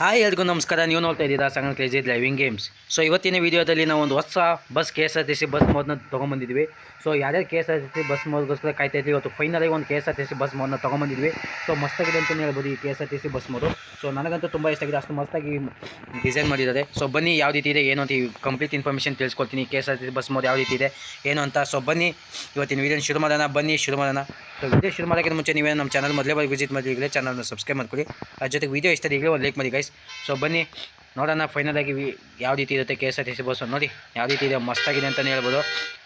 Hi ಎಲ್ರಿಗೂ ನಮಸ್ಕಾರ. ನೀವು ನೋಡ್ತಾ ಇದ್ದೀರಾ ಸಂಗನ್ ಕ್ರೇಜಿ ಡ್ರೈವಿಂಗ್ ಗೇಮ್ಸ್ ಸೊ ಇವತ್ತಿನ ವಿಡಿಯೋದಲ್ಲಿ ನಾವು ಒಂದು ಹೊಸ bus K S R T C bus ಮೋದನ್ನ ತೊಗೊಂಬಂದಿದ್ವಿ. ಸೊ ಯಾರ್ಯಾರು K S R T C bus ಮೋಡ್ಗೋಸ್ಕರ ಕಾಯ್ತಾ ಇದ್ವಿ ಇವತ್ತು ಫೈನಲಾಗಿ ಒಂದು K S R T C bus ಮೋದನ್ನ ತೊಗೊಂಬಂದಿದ್ವಿ. ಸೊ ಮಸ್ತಾಗಿದೆ ಅಂತಲೇ ಹೇಳ್ಬೋದು ಈ K S R T C bus mod so ನನಗಂತೂ ತುಂಬ ಇಷ್ಟ ಆಗಿದೆ. ಅಷ್ಟು ಮಸ್ತಾಗಿ ಡಿಸೈನ್ ಮಾಡಿದ್ದಾರೆ. ಸೊ ಬನ್ನಿ ಯಾವ ರೀತಿ ಇದೆ, ಏನು ಅಂತ ಈ complete information ತಿಳ್ಸ್ಕೊಳ್ತೀನಿ K S R T C bus mod ಯಾವ ರೀತಿ ಇದೆ, ಏನು ಅಂತ. ಸೊ ಬನ್ನಿ, ಇವತ್ತಿನ ವಿಡಿಯೋನ ಶುರು ಮಾಡೋಣ. ಬನ್ನಿ, ಶುರು ಮಾಡೋಣ. ಸೊ ವಿಡಿಯೋ ಶುರು ಮಾಡೋಕ್ಕಿಂತ ಮುಂಚೆ ನೀವೇನು ನಮ್ಮ ಚಾನಲ್ ಮೊದಲೇ ಬಾರಿ ವಿಸಿಟ್ ಮಾಡಿ, ಈಗಲೇ ಚಾನಲ್ನ ಸಬ್ಸ್ಕ್ರೈಬ್ ಮಾಡ್ಕೊಳ್ಳಿ. ಅದ್ರ ಜೊತೆಗೆ ವಿಡಿಯೋ ಇಷ್ಟ ಈಗಲೇ ಒಂದು ಲೈಕ್ ಮಾಡಿ ಗೈಸ್ ಸೊ ಬನ್ನಿ. ನೋಡೋಣ ಫೈನಲ್ ಆಗಿ ಯಾವ ರೀತಿ ಇರುತ್ತೆ K S R T C bus ನೋಡಿ, ಯಾವ ರೀತಿ ಇದೆ, ಮಸ್ತಾಗಿದೆ ಅಂತಲೇ ಹೇಳ್ಬೋದು.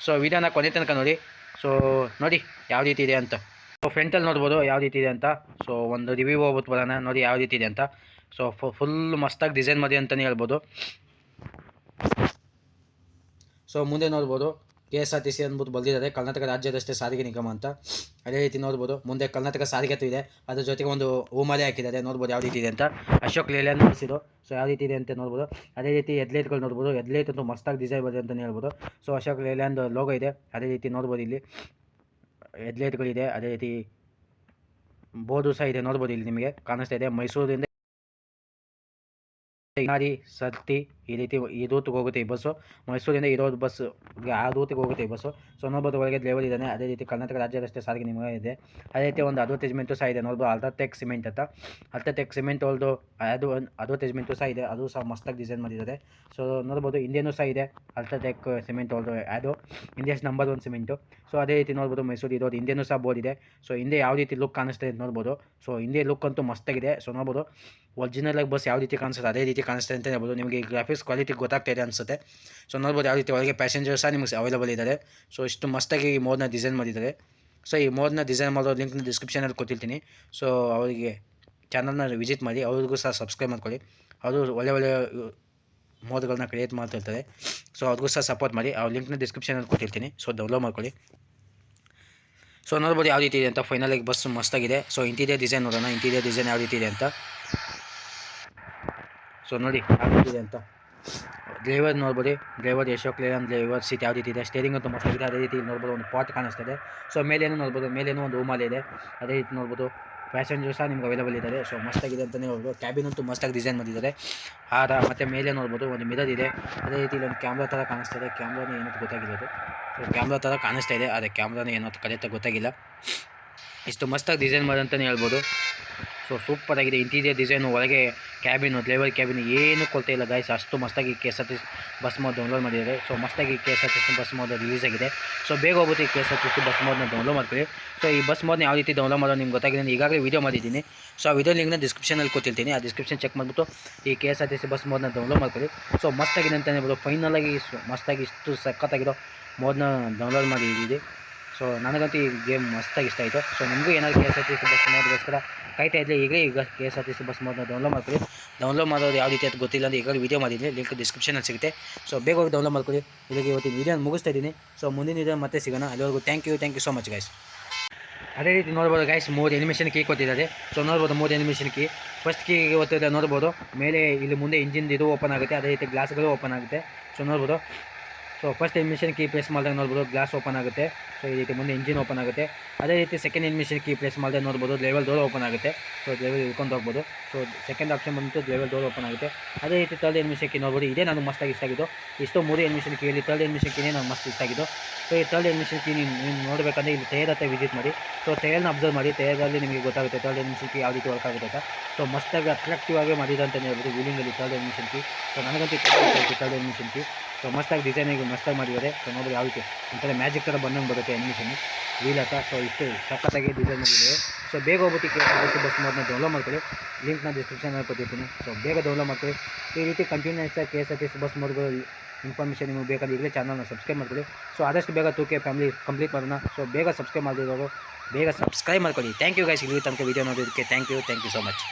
ಸೊ ವಿಧಾನ ಕೊನೆ ತನಕ ನೋಡಿ. ಸೊ ನೋಡಿ, ಯಾವ ರೀತಿ ಇದೆ ಅಂತ. ಸೊ ಫ್ರೆಂಟಲ್ಲಿ ನೋಡ್ಬೋದು ಯಾವ ರೀತಿ ಇದೆ ಅಂತ. ಸೊ ಒಂದು ರಿವ್ಯೂ ಹೋಗ್ಬಿಟ್ಟು ಬರೋಣ. ನೋಡಿ, ಯಾವ ರೀತಿ ಇದೆ ಅಂತ. ಸೊ ಫುಲ್ ಮಸ್ತಾಗಿ ಡಿಸೈನ್ ಮಾಡಿ ಅಂತಲೇ ಹೇಳ್ಬೋದು. ಸೊ ಮುಂದೆ ನೋಡ್ಬೋದು. K S R T C ಅಂದ್ಬಿಟ್ಟು ಬಂದಿದ್ದಾರೆ ಕರ್ನಾಟಕ ರಾಜ್ಯ ರಸ್ತೆ ಸಾರಿಗೆ ನಿಗಮ ಅಂತ. ಅದೇ ರೀತಿ ನೋಡ್ಬೋದು. ಮುಂದೆ ಕರ್ನಾಟಕ ಸಾರಿಗೆ ಇದೆ. ಅದ್ರ ಜೊತೆಗೆ ಒಂದು ಹೂಮಾಲೆ ಹಾಕಿದ್ದಾರೆ ನೋಡ್ಬೋದು ಯಾವ ರೀತಿ ಇದೆ ಅಂತ. ಅಶೋಕ್ ಲೇಲ್ಯಾಂಡ್ ನಿಲ್ಲಿಸಿದ್ದು ಸೊ ಯಾವ ರೀತಿ ಇದೆ ಅಂತ ನೋಡ್ಬೋದು. ಅದೇ ರೀತಿ ಹೆಡ್ಲೈಟ್ಗಳು ನೋಡ್ಬೋದು. ಹೆಡ್ಲೈಟ್ ಅಂತೂ ಮಸ್ತಾಗಿ ಡಿಸೈನ್ ಬರುತ್ತೆ ಅಂತಲೇ ಹೇಳ್ಬೋದು. ಸೊ ಅಶೋಕ್ ಲೇಲ್ಯಾಂಡ್ ಲೋಗೋ ಇದೆ. ಅದೇ ರೀತಿ ನೋಡ್ಬೋದು ಇಲ್ಲಿ. ಹೆಡ್ಲೈಟ್ಗಳಿದೆ ಅದೇ ರೀತಿ ಬೋರ್ಡು ಸಹ ಇದೆ ನೋಡ್ಬೋದು ಇಲ್ಲಿ ನಿಮಗೆ. ಕಾಣಿಸ್ತಾ ಇದೆ. ಮೈಸೂರಿಂದ ಸತ್ತಿ ಈ ರೀತಿ ಈ ರೂಟಿಗೆ ಹೋಗುತ್ತೆ ಈ ಬಸ್ಸು. ಮೈಸೂರಿಂದ ಇರೋದು ಬಸ್ ಆ ರೂಟಿಗೆ ಹೋಗುತ್ತೆ ಈ ಬಸ್ಸು. ಸೊ ನೋಡ್ಬೋದು ಒಳಗೆ ಲೇವಲ್ ಇದ್ದಾನೆ. ಅದೇ ರೀತಿ ಕರ್ನಾಟಕ ರಾಜ್ಯ ರಸ್ತೆ ಸಾರಿಗೆ ನಿಮಗೆ ಇದೆ. ಅದೇ ರೀತಿ ಒಂದು ಅಡ್ವರ್ಟೈಸ್ಮೆಂಟು ಸಹ ಇದೆ. ನೋಡ್ಬೋದು ಅಲ್ಟ್ರಾಟೆಕ್ ಸಿಮೆಂಟ್ ಅಂತ. ಅಲ್ಟ್ರಾಟೆಕ್ ಸಿಮೆಂಟ್ ಅವ್ರದ್ದು ಅದು ಅಡ್ವರ್ಟೈಸ್ಮೆಂಟು ಸಹ ಇದೆ. ಅದು ಸಹ ಮಸ್ತಾಗಿ ಡಿಸೈನ್ ಮಾಡಿದ್ದಾರೆ. ಸೊ ನೋಡ್ಬೋದು ಇಂಡಿಯನು ಸಹ ಇದೆ ಅಲ್ಟ್ರಾಟೆಕ್ ಸಿಮೆಂಟ್ ಅವ್ರದ್ದು ಅದು India's number one cement. So ಅದೇ ರೀತಿ ನೋಡ್ಬೋದು ಮೈಸೂರು ಇರೋದು ಇಂಡಿಯನು ಸಹ ಬೋರ್ಡ್ ಇದೆ. ಸೊ ಹಿಂದೆ ಯಾವ ರೀತಿ ಲುಕ್ ಕಾಣಿಸ್ತಾ ಇದೆ ನೋಡ್ಬೋದು. ಸೊ ಹಿಂದೆ ಲುಕ್ ಅಂತೂ ಮಸ್ತಾಗಿದೆ. ಸೊ ನೋಡ್ಬೋದು ಒರಿಜಿನಲ್ ಆಗಿ ಬಸ್ ಯಾವ ರೀತಿ ಕಾಣಿಸುತ್ತೆ ಅದೇ ರೀತಿ ಕಾಣಿಸ್ತಾ ಅಂತ ಹೇಳ್ಬೋದು. ನಿಮಗೆ ಗ್ರಾಫಿಕ್ಸ್ ಕ್ವಾಲಿಟಿ ಗೊತ್ತಾಗ್ತಾ ಇದೆ ಅನಿಸುತ್ತೆ. ಸೊ ನೋಡ್ಬೋದು ಯಾವ ರೀತಿ ಒಳಗೆ ಪ್ಯಾಸೆಂಜರ್ ಸಹ ನಿಮಗೆ ಅವೈಲೇಬಲ್ ಇದ್ದಾರೆ. ಸೊ ಇಷ್ಟು ಮಸ್ತಾಗಿ ಈ ಮೋಡ್ನ ಡಿಸೈನ್ ಮಾಡಿದ್ದಾರೆ. ಸೊ ಈ ಮೋಡ್ನ ಡಿಸೈನ್ ಮಾಡೋ ಲಿಂಕ್ನ ಡಿಸ್ಕ್ರಿಪ್ಷನಲ್ಲಿ ಕೊಟ್ಟಿರ್ತೀನಿ. ಸೊ ಅವರಿಗೆ ಚಾನಲ್ನ ವಿಸಿಟ್ ಮಾಡಿ, ಅವ್ರಿಗೂ ಸಹ ಸಬ್ಸ್ಕ್ರೈಬ್ ಮಾಡ್ಕೊಳ್ಳಿ. ಅವರು ಒಳ್ಳೆ ಒಳ್ಳೆ ಮೋದಗಳನ್ನ ಕ್ರಿಯೇಟ್ ಮಾಡ್ತಿರ್ತಾರೆ ಸೊ ಅವ್ರಿಗೂ ಸಹ ಸಪೋರ್ಟ್ ಮಾಡಿ. ಅವ್ರ ಲಿಂಕ್ನ ಡಿಸ್ಕ್ರಿಪ್ಷನಲ್ಲಿ ಕೊಟ್ಟಿರ್ತೀನಿ. ಸೊ ಡೌನ್ಲೋಡ್ ಮಾಡ್ಕೊಳ್ಳಿ. ಸೊ ನೋಡ್ಬೋದು ಯಾವ ರೀತಿ ಇದೆ ಅಂತ. ಫೈನಲಾಗಿ ಬಸ್ ಮಸ್ತಾಗಿದೆ. ಸೊ ಇಂಟೀರಿಯರ್ ಡಿಸೈನ್ ನೋಡೋಣ. ಇಂಟೀರಿಯರ್ ಡಿಸೈನ್ ಯಾವ ರೀತಿ ಇದೆ ಅಂತ. ಸೊ ನೋಡಿ, ಯಾವ ರೀತಿ ಇದೆ ಅಂತ. ಡ್ರೈವರ್ ನೋಡ್ಬೋದು. Driver Ashok Leyland driver seat ಯಾವ ರೀತಿ ಇದೆ? ಸ್ಟೇರಿಂಗ್ ಅಂತೂ ಮಸ್ತಾಗಿದೆ ಅದೇ ರೀತಿ ನೋಡ್ಬೋದು ಒಂದು ಪಾಟ್ ಕಾಣಿಸ್ತಾ ಇದೆ ಸೊ ಮೇಲೇನು ನೋಡ್ಬೋದು. ಮೇಲೇನು ಒಂದು ಹೂಮಾಲೆ ಇದೆ. ಅದೇ ರೀತಿ ನೋಡ್ಬೋದು. ಪ್ಯಾಸೆಂಜರ್ ಸಹ ನಿಮ್ಗೆ ಅವೈಲೇಬಲ್ ಇದ್ದಾರೆ. ಸೊ ಮಸ್ತಾಗಿದೆ ಅಂತಲೇ ಹೇಳ್ಬೋದು. ಕ್ಯಾಬಿನ್ ಅಂತೂ ಮಸ್ತಾಗಿ ಡಿಸೈನ್ ಮಾಡಿದ್ದಾರೆ. ಹಾರ ಮತ್ತು ಮೇಲೆ ನೋಡ್ಬೋದು ಒಂದು ಮಿರರ್ ಇದೆ. ಅದೇ ರೀತಿ ಒಂದು ಕ್ಯಾಮ್ರಾ ಥರ ಕಾಣಿಸ್ತಾ ಇದೆ ಕ್ಯಾಮ್ರಾನೇ ಏನಂತ ಅದು. ಸೊ ಕ್ಯಾಮ್ರಾ ಥರ ಕಾಣಿಸ್ತಾ ಇದೆ. ಆದರೆ ಕ್ಯಾಮ್ರಾನೇ ಏನೋ ಕರೆಕ್ಟಾಗಿ ಗೊತ್ತಾಗಿಲ್ಲ. ಇಷ್ಟು ಮಸ್ತಾಗಿ ಡಿಸೈನ್ ಮಾಡೋಂತಲೇ ಹೇಳ್ಬೋದು. ಸೊ ಸೂಪರ್ ಆಗಿದೆ. ಇಂಟೀರಿಯರ್ ಡಿಸೈನು ಒಳಗೆ ಕ್ಯಾಬಿನು ಡ್ರೈವರ್ ಕ್ಯಾಬಿನ್ ಏನು ಕೊಡ್ತಾ ಇಲ್ಲ ಗಾಯ್ಸ್ ಅಷ್ಟು ಮಸ್ತಾಗಿ K S R T C bus mod download ಮಾಡಿದ್ದಾರೆ. So ಮಸ್ತಾಗಿ K S R T C bus mod release ಆಗಿದೆ. ಸೊ ಬೇಗ ಹೋಗುತ್ತೆ K S R T C bus ಮೋಡ್ನ download ಮಾಡ್ಕೊಳ್ಳಿ. ಸೊ ಈ ಬಸ್ ಮೋಡ್ನ ಯಾವ ರೀತಿ ಡೌನ್ಲೋಡ್ ಮಾಡೋದು ನಿಮ್ಗೆ ಗೊತ್ತಾಗಿದೆ ನಾನು ಈಗಾಗಲೇ ವೀಡಿಯೋ ಮಾಡಿದ್ದೀನಿ. ಸೊ ಆ ವಿಡಿಯೋ ಲಿಂಕ್ನ ಡಿಸ್ಕ್ರಿಪ್ಷನಲ್ಲಿ ಕೊಟ್ಟಿರ್ತೀನಿ. ಆ ಡಿಸ್ಕ್ರಿಪ್ಷನ್ ಚೆಕ್ ಮಾಡಿಬಿಟ್ಟು ಈ K S R T C bus ಮೋಡ್ನ download ಮಾಡ್ಕೊಳ್ಳಿ. ಸೊ ಮಸ್ತಾಗಿದೆ ಅಂತಲೇ ಹೇಳ್ಬೋದು. ಫೈನಲಾಗಿ ಮಸ್ತಾಗಿ ಇಷ್ಟು ಸಖತ್ತಾಗಿರೋ ಮೋಡ್ನ ಡೌನ್ಲೋಡ್ ಮಾಡಿ ಸೊ ನನಗಂತೂ ಈ ಗೇಮ್ ಮಸ್ತಾಗಿ ಇಷ್ಟ ಆಯಿತು. ಸೊ ನಿಮಗೂ ಏನಾದರೂ K S R T C bus ಮಾಡೋದಕ್ಕೋಸ್ಕರ ಕಾಯ್ತಾ ಇದ್ದರೆ ಈಗ ಈಗ K S R T C bus ಮೋಡ್ನ download ಮಾಡ್ಕೊಳ್ಳಿ ಡೌನ್ಲೋಡ್ ಮಾಡೋದು ಯಾವ ರೀತಿ ಅಂತ ಗೊತ್ತಿಲ್ಲ ಅಂದರೆ ಈಗಲೂ ವೀಡಿಯೋ ಮಾಡಿದ್ದೀನಿ ಲಿಂಕ್ ಡಿಸ್ಕ್ರಿಪ್ಷನಲ್ಲಿ ಸಿಗುತ್ತೆ. ಸೊ ಬೇಗ ಹೋಗಿ ಡೌನ್ಲೋಡ್ ಮಾಡ್ಕೊಳ್ಳಿ ಇಲ್ಲಿಗೆ ಇವತ್ತಿನ ವೀಡಿಯೋ ಮುಗಿಸ್ತಾ ಇದ್ದೀನಿ. ಸೊ ಮುಂದಿನ ವೀಡಿಯೋ ಮತ್ತೆ ಸಿಗೋಣ. ಅಲ್ಲಿವರೆಗೂ thank you thank you so much guys ಅದೇ ರೀತಿ ನೋಡ್ಬೋದು ಗೈಸ್ ಮೂರು ಎನಿಮೇಷನ್ ಕೀ ಕೊಟ್ಟಿದ್ದಾರೆ. ಸೊ ನೋಡ್ಬೋದು, ಮೂರು ಎನಿಮೇಷನ್ ಕೀ ಫಸ್ಟ್ ಕೀ ಗೊತ್ತಿದೆ ನೋಡ್ಬೋದು. ಮೇಲೆ ಇಲ್ಲಿ ಮುಂದೆ ಇಂಜಿನ್ ಇದು ಓಪನ್ ಆಗುತ್ತೆ. ಅದೇ ರೀತಿ ಗ್ಲಾಸ್ಗಳು ಓಪನ್ ಆಗುತ್ತೆ. ಸೊ ನೋಡ್ಬೋದು. So first emission key press ಮಾಡಿದಾಗ ನೋಡ್ಬೋದು ಗ್ಲಾಸ್ ಓಪನ್ ಆಗುತ್ತೆ. ಸೊ ಈ ರೀತಿ ಮುಂದೆ ಇಂಜಿನ್ ಓಪನ್ ಆಗುತ್ತೆ. ಅದೇ ರೀತಿ ಸೆಕೆಂಡ್ ಎಮಿಷನ್ ಕೀ ಪ್ರೆಸ್ ಮಾಡಿದಾಗ ನೋಡ್ಬೋದು ಲೆವೆಲ್ ಡೋರ್ ಓಪನ್ ಆಗುತ್ತೆ. ಸೊ ಲೆವೆಲ್ ಇಳ್ಕೊಂಡು ಹೋಗ್ಬೋದು. ಸೊ ಸೆಕೆಂಡ್ ಆಪ್ಷನ್ ಬಂತು ಲೆವೆಲ್ ಡೋರ್ ಓಪನ್ ಆಗುತ್ತೆ. ಅದೇ ರೀತಿ ತರ್ಡ್ ಎಮಿಷನ್ ಕೀ ನೋಡ್ಬೋದು. ಇದೇ ನಾನು ಮಸ್ತಾಗಿ ಇಷ್ಟ ಆಗಿದ್ದು. ಇಷ್ಟು ಮೂರು ಎಮಿಷನ್ ಕೀಲಿ ತರ್ಡ್ ಎಮಿಷನ್ ಕೀನೇ ನಾನು ಮಸ್ತ್ ಇಷ್ಟ ಆಗಿದ್ದು. ಸೊ ಈ ತರ್ಡ್ ಎಮಿಷನ್ ಕೀ ನೀವು ನೋಡಬೇಕಂದ್ರೆ ಇಲ್ಲಿ ಟೈರ್ ಹತ್ರ ವಿಸಿಟ್ ಮಾಡಿ. ಸೊ ಟೈರ್ನ ಅಬ್ಸರ್ವ್ ಮಾಡಿ. ಟೈರಲ್ಲಿ ನಿಮಗೆ ಗೊತ್ತಾಗುತ್ತೆ ತರ್ಡ್ ಎಮಿಷನ್ ಕೀ ಯಾವ ರೀತಿ ವರ್ಕ್ ಆಗುತ್ತೆ ಸೊ ಮಸ್ತಾಗಿ ಅಟ್ರಾಕ್ಟಿವ್ ಆಗಿ ಮಾಡಿದೆ ಅಂತಲೇ ಹೇಳ್ಬೋದು ವೀಲಿಂಗಲ್ಲಿ ತರ್ಡ್ ಎನಿಮೇಷನ್ ಕೀ ಸೊ ನನಗಂತೂ ತರ್ಡ್ ಎನಿಮೇಷನ್ ಕೀ ಸೊ ಮಸ್ತಾಗಿ ಆಗಿ ಮಸ್ತಾಗಿ ಮಾಡಿದ್ದಾರೆ. ಸೊ ನೋಡಿದ್ರೆ ಯಾವ ರೀತಿ. ಒಂಥರ ಮ್ಯಾಜಿಕ್ ಥರ ಬಂದಂಗೆ ಬರುತ್ತೆ ಎನಿಮೇಷನ್ ವೀಲ್ ಹತ್ರ ಸೊ ಇಷ್ಟು ಸಖತ್ತಾಗಿ ಡಿಸೈನ್ ಮಾಡಿದ್ದಾರೆ. ಸೊ ಬೇಗ ಹೋಗ್ಬಿಟ್ಟು ಎಸ್ ಬಸ್ ಮೋದನ್ನ ಡೌನ್ಲೋಡ್ ಮಾಡ್ಕೊಳ್ಳಿ. ಲಿಂಕ್ನ ಡಿಸ್ಕ್ರಿಪ್ಷನಲ್ಲಿ ಕೊಟ್ಟಿರ್ತೀನಿ. ಸೊ ಬೇಗ ಡೌನ್ಲೋಡ್ ಮಾಡ್ಕೊಳ್ಳಿ. ಈ ರೀತಿ continues K S R T C bus ಮೋಡ್ಗಳು information ನಿಮಗೆ ಬೇಕಾದ್ರೆ ಈಗಲೇ ಚಾನಲ್ನ ಸಬ್ಸ್ಕ್ರೈಬ್ ಮಾಡ್ಕೊಳ್ಳಿ. ಸೊ ಆದಷ್ಟು ಬೇಗ ತೂಕೆ ಫ್ಯಾಮಿಲಿ ಕಂಪ್ಲೀಟ್ ಮಾಡೋಣ. ಸೊ ಬೇಗ ಸಬ್ಸ್ಕ್ರೈಬ್ ಮಾಡಿರೋರು ಬೇಗ ಸಬ್ಸ್ಕ್ರೈಬ್ ಮಾಡ್ಕೊಳ್ಳಿ. ಥ್ಯಾಂಕ್ ಯು ಗೈಸ್ ಇಲ್ಲಿ ತನಕ ವೀಡಿಯೋ ನೋಡೋದಕ್ಕೆ thank you thank you so much